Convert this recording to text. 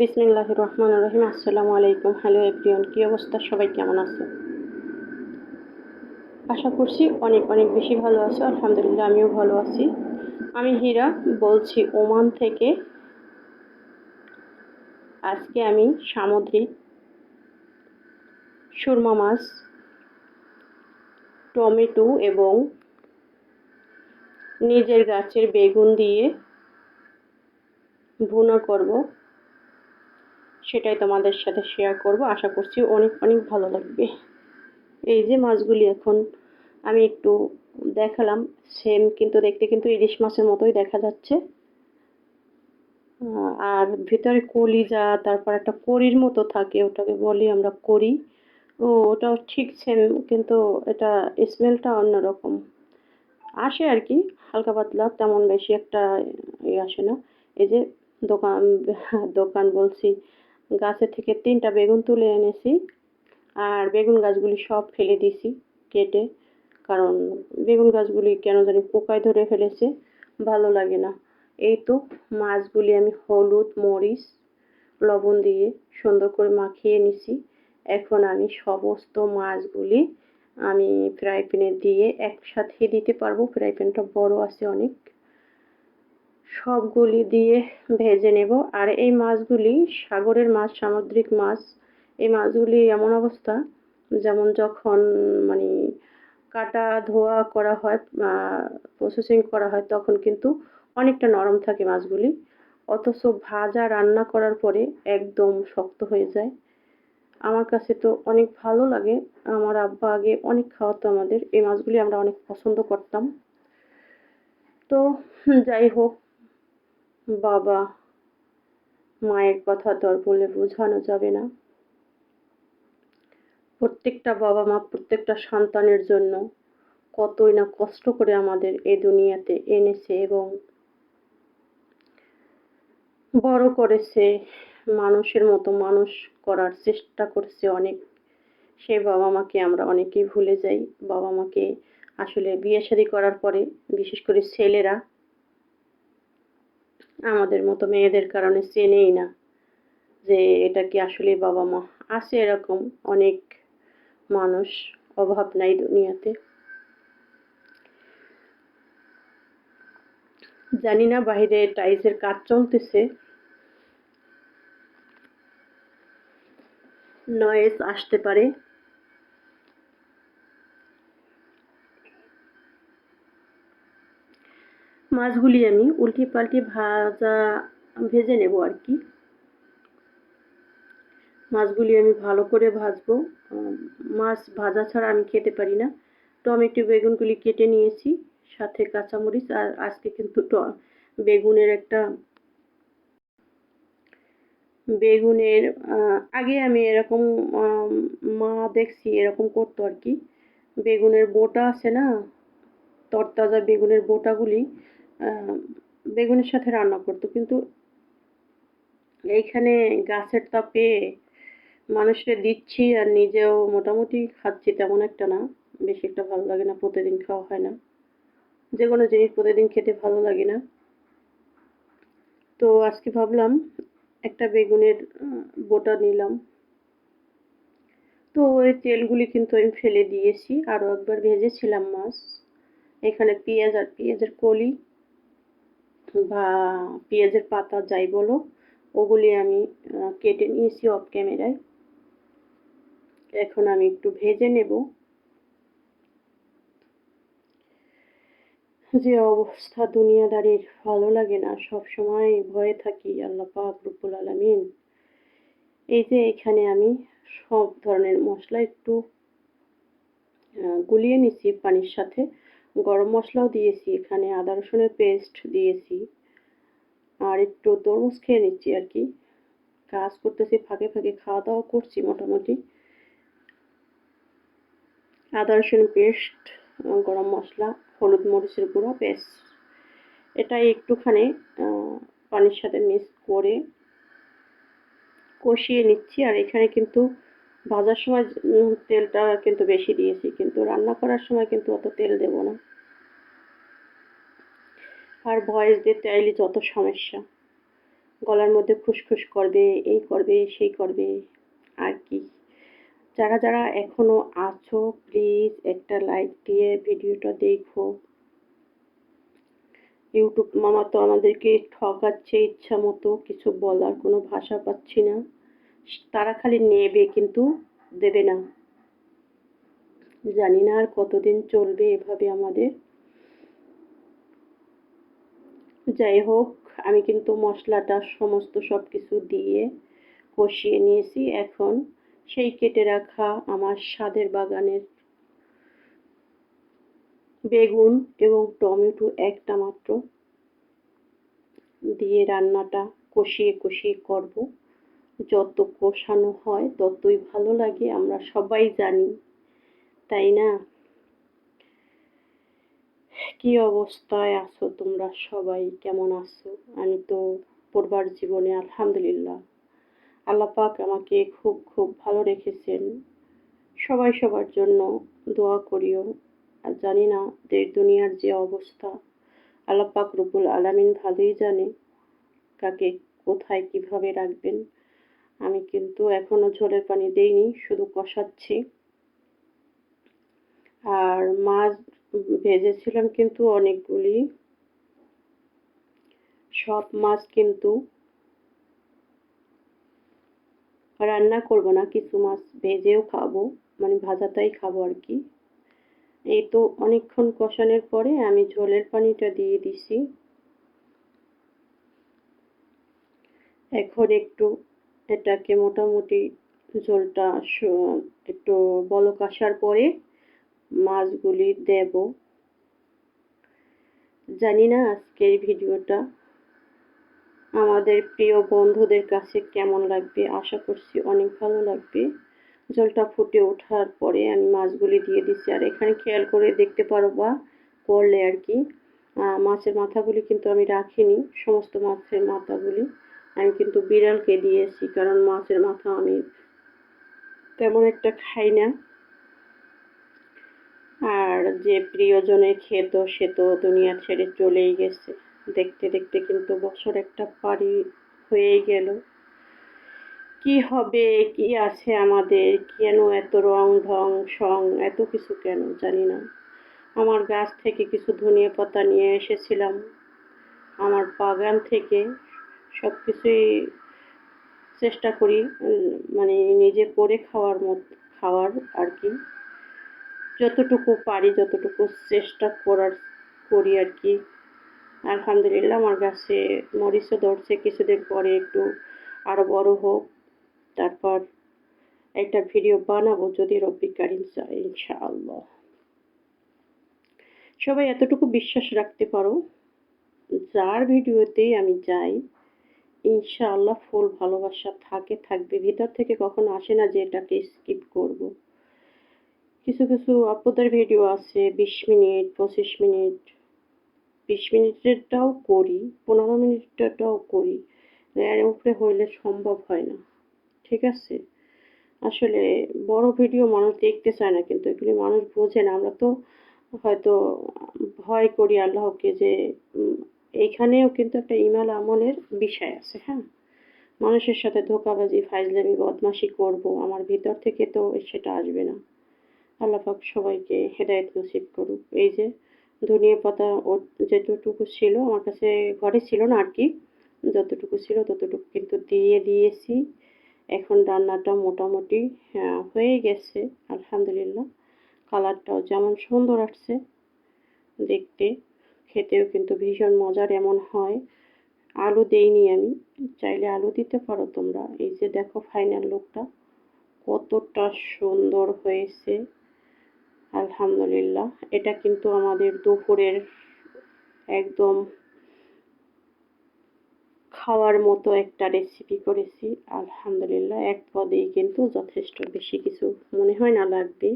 বিসমিল্লাহ রহমান রহিম। আসসালামু আলাইকুম। হ্যালো এভরিওয়ান কী অবস্থা? সবাই কেমন আছে আশা করছি অনেক অনেক বেশি ভালো আছো। আলহামদুলিল্লাহ, আমিও ভালো আছি। আমি হীরা, বলছি ওমান থেকে। আজকে আমি সামুদ্রিক সুরমা মাছ, টমেটো এবং নিজের গাছের বেগুন দিয়ে ভুনা করব। সেটাই তোমাদের সাথে শেয়ার করব। আশা করছি অনেক অনেক ভালো লাগবে। এই যে মাছগুলি এখন আমি একটু দেখালাম। সেম কিন্তু দেখতে কিন্তু ইলিশ মাছের মতোই দেখা যাচ্ছে। আর ভিতরে কলিজা, তারপর একটা করির মতো থাকে, ওটাকে বলি আমরা করি ও, ওটাও ঠিক সেম কিন্তু এটা স্মেলটা অন্যরকম। আসে আর কি, হালকা পাতলা, তেমন বেশি একটা ইয়ে আসে না। এই যে দোকান দোকান বলছি গাছের থেকে তিনটা বেগুন তুলে এনেছি আর বেগুন গাছগুলি সব ফেলে দিছি কেটে, কারণ বেগুন গাছগুলি কেন জানি পোকায় ধরে ফেলেছে, ভালো লাগে না। এই তো মাছগুলি আমি হলুদ, মরিচ, লবণ দিয়ে সুন্দর করে মাখিয়ে নিছি। এখন আমি সমস্ত মাছগুলি আমি ফ্রাই প্যানে দিয়ে একসাথে দিতে পারব। ফ্রাই প্যানটা বড় আছে অনেক। সবগুলি দিয়ে ভেজে নেব। আর এই মাছগুলি সাগরের মাছ, সামুদ্রিক মাছ, এই মাছগুলি এমন অবস্থা, যেমন যখন মানে কাটা, ধোয়া করা হয় প্রসেসিং করা হয়, তখন কিন্তু অনেকটা নরম থাকে মাছগুলি। অথচ ভাজা, রান্না করার পরে একদম শক্ত হয়ে যায়। আমার কাছে তো অনেক ভালো লাগে। আমার আব্বা আগে অনেক খাওয়াতো আমাদের। এই মাছগুলি আমরা অনেক পছন্দ করতাম। তো, যাই হোক বাবা, মায়ের কথা তো আর বলে বোঝানো যাবে না। প্রত্যেকটা বাবা মা, প্রত্যেকটা সন্তানের জন্য কতই না কষ্ট করে আমাদের এ দুনিয়াতে এনেছে এবং বড় করেছে, মানুষের মতো মানুষ করার চেষ্টা করছে অনেক। সেই বাবা মাকে আমরা অনেকেই ভুলে যাই। বাবা মাকে আসলে বিয়ে শাদী করার পরে বিশেষ করে ছেলেরা আমাদের মতো মেয়েদের কারণে চেনেই না যে এটা কি আসলে বাবা মা। আছে এরকম অনেক মানুষ, অভাব নাই দুনিয়াতে। জানি না বাইরে টাইলসের কাজ চলতেছে। নয়েস আসতে পারে। মাছগুলি আমি উল্টে পাল্টে ভাজা, ভেজে নেব আর কি। মাছগুলি আমি ভালো করে ভাজবো। মাছ ভাজা ছাড়া আমি খেতে পারি না। টমেটো বেগুনগুলি কেটে নিয়েছি, সাথে কাঁচামরিচ আর আজকে কিন্তু বেগুনের একটা বেগুনের আগে আমি এরকম মা দেখছি এরকম করতো আর কি। বেগুনের বোটা আছে না, তরতাজা বেগুনের বোটাগুলি বেগুনের সাথে রান্না করতো। কিন্তু এইখানে গাছের তাপে মানুষকে দিচ্ছি আর নিজেও মোটামুটি খাচ্ছি তেমন একটা না। বেশি একটা ভালো লাগে না, প্রতিদিন খাওয়া হয় না। যে কোনো জিনিস প্রতিদিন খেতে ভালো লাগে না। তো আজকে ভাবলাম একটা বেগুনের বোটা নিলাম। তো ওই তেলগুলি কিন্তু আমি ফেলে দিয়েছি। আরও একবার ভেজেছিলাম মাছ। এখানে পেঁয়াজ আর পেঁয়াজের কলি। বা পেঁয়াজের পাতা যাই বলো, ওগুলি আমি কেটে নিয়েছি অফ ক্যামেরায় এখন আমি একটু ভেজে নেব। যে অবস্থা দুনিয়াদারির, ভালো লাগে না সব সময় ভয়ে থাকি, আল্লাহ পাক রুকুল আলমিন। এই যে এখানে আমি সব ধরনের মশলা একটু গুলিয়ে নিছি পানির সাথে। গরম মশলাও দিয়েছি, এখানে আদা রসুনের পেস্ট দিয়েছি। আর একটু তরমুজ খেয়ে নিচ্ছি আর কি। কাজ করতেছি, ফাঁকে ফাঁকে খাওয়া দাওয়া করছি মোটামুটি। আদা রসুন পেস্ট গরম মশলা, হলুদ মরিচের গুঁড়া পেস্ট এটাই একটুখানি পানির সাথে মিক্স করে কষিয়ে নিচ্ছি। আর এখানে কিন্তু ভাজার সময় তেলটা কিন্তু বেশি দিয়েছি, কিন্তু রান্না করার সময় কিন্তু অত তেল দেব না। আর ভয়েস দিতে চাইলে যত সমস্যা। গলার মধ্যে খুসখুস করবে, এই করবে, সেই করবে, আর কি। যারা যারা এখনও আছো প্লিজ একটা লাইক দিয়ে ভিডিওটা দেখো। ইউটিউব মামা তো আমাদেরকে ঠকাচ্ছে ইচ্ছা মতো, কিছু বলার কোনো ভাষা পাচ্ছি না। তারা খালি নেবে কিন্তু দেবে না। জানি না আর কতদিন চলবে এভাবে আমাদের। যাই হোক, আমি কিন্তু মশলাটা সমস্ত সব কিছু দিয়ে কষিয়ে নিয়েছি। এখন সেই কেটে রাখা আমার স্বাদের বাগানের বেগুন এবং টমেটো একটা মাত্র দিয়ে রান্নাটা কষিয়ে কষিয়ে করব। যত কষানো হয়, ততই ভালো লাগে, আমরা সবাই জানি। তাই না? কি অবস্থায় আছো তোমরা সবাই? কেমন আছো? আমি তো পড়বার জীবনে আলহামদুলিল্লাহ। আল্লাহ পাক আমাকে খুব খুব ভালো রেখেছেন। সবাই সবার জন্য দোয়া করিও। আর জানি না দেশ দুনিয়ার যে অবস্থা, আল্লাহ পাক রব্বুল আলামিন ভালোই জানে কাকে কোথায় কীভাবে রাখবেন। আমি কিন্তু এখনও ঝোলের পানি দেইনি, শুধু কষাচ্ছি। আর মাছ ভেজেছিলাম কিন্তু অনেকগুলি। সব মাছ কিন্তু রান্না করব না, কিছু মাছ ভেজেও খাব মানে ভাজাটাই খাব আর কি। এই তো অনেকক্ষণ কষানোর পরে আমি ঝোলের পানিটা দিয়ে দিছি। এখন একটু এটাকে মোটামুটি ঝোলটা একটু বলক আসার পরে মাছগুলি দেব। জানি না আজকের ভিডিওটা আমাদের প্রিয় বন্ধুদের কাছে কেমন লাগবে, আশা করছি অনেক ভালো লাগবে। জলটা ফুটে ওঠার পরে আমি মাছগুলি দিয়ে দিচ্ছি। আর এখানে খেয়াল করে দেখতে পারো বা করলে আর কি মাছের মাথাগুলি কিন্তু আমি রাখিনি, সমস্ত মাছের মাথাগুলি। আমি কিন্তু বিড়ালকে দিয়েছি, কারণ মাছের মাথা আমি তেমন একটা খাই না। আর যে প্রিয়জনে খেত, সে তো দুনিয়া ছেড়ে চলেই গেছে। দেখতে দেখতে কিন্তু বছর একটা পারি হয়েই গেল। কি হবে, কি আছে আমাদের, কেন এত রং ঢং, সং, এত কিছু কেন জানি না। আমার গাছ থেকে কিছু ধনিয়া পাতা নিয়ে এসেছিলাম। আমার বাগান থেকে সব কিছুই চেষ্টা করি মানে নিজে করে খাওয়ার মত, খাওয়ার আর কি। যতটুকু পারি, যতটুকু চেষ্টা করার করি আর কি। আলহামদুলিল্লাহ আমার গাছে মরিচও ধরছে, কিছুদিন পরে একটু আরও বড় হোক। তারপর একটা ভিডিও বানাবো যদি রব্বি কারিম চাই ইনশাআল্লাহ। সবাই এতটুকু বিশ্বাস রাখতে পারো, যার ভিডিওতেই আমি যাই ইনশাআল্লাহ ফুল ভালোবাসা থাকে, থাকবে। ভিতর থেকে কখনো আসে না যে এটাকে স্কিপ করব। কিছু কিছু আপুদের ভিডিও আছে, বিশ মিনিট, পঁচিশ মিনিট। বিশ মিনিটেরটাও করি, পনেরো মিনিটটাও করি। এর উপরে হইলে সম্ভব হয় না। ঠিক আছে? আসলে বড় ভিডিও মানুষ দেখতে চায় না, কিন্তু এগুলি মানুষ বোঝে না। আমরা তো হয়তো ভয় করি আল্লাহকে যে এইখানেও কিন্তু একটা ইমাল আমলের বিষয় আছে হ্যাঁ? মানুষের সাথে ধোকাবাজি ফাইজলামি বদমাশি করব আমার ভিতর থেকে তো সেটা আসবে না। আল্লাহাক সবাইকে হেদায়ত নসিব করুক। এই যে ধনিয়া পাতা ও যেটুকু ছিল আমার কাছে ঘরে ছিল না আর কি যতটুকু ছিল ততটুকু কিন্তু দিয়ে দিয়েছি। এখন রান্নাটা মোটামুটি হ্যাঁ, হয়ে গেছে আলহামদুলিল্লাহ। কালারটাও যেমন সুন্দর আসছে দেখতে খেতেও কিন্তু ভীষণ মজার এমন হয়। আলু দেইনি আমি। চাইলে আলু দিতে পারো তোমরা। এই যে দেখো ফাইনাল লুকটা কতটা সুন্দর হয়েছে। আলহামদুলিল্লাহ। এটা কিন্তু আমাদের দুপুরের একদম খাওয়ার মতো একটা রেসিপি করেছি। আলহামদুলিল্লাহ। এক পদেই কিন্তু যথেষ্ট। বেশি কিছু মনে হয় না লাগবে।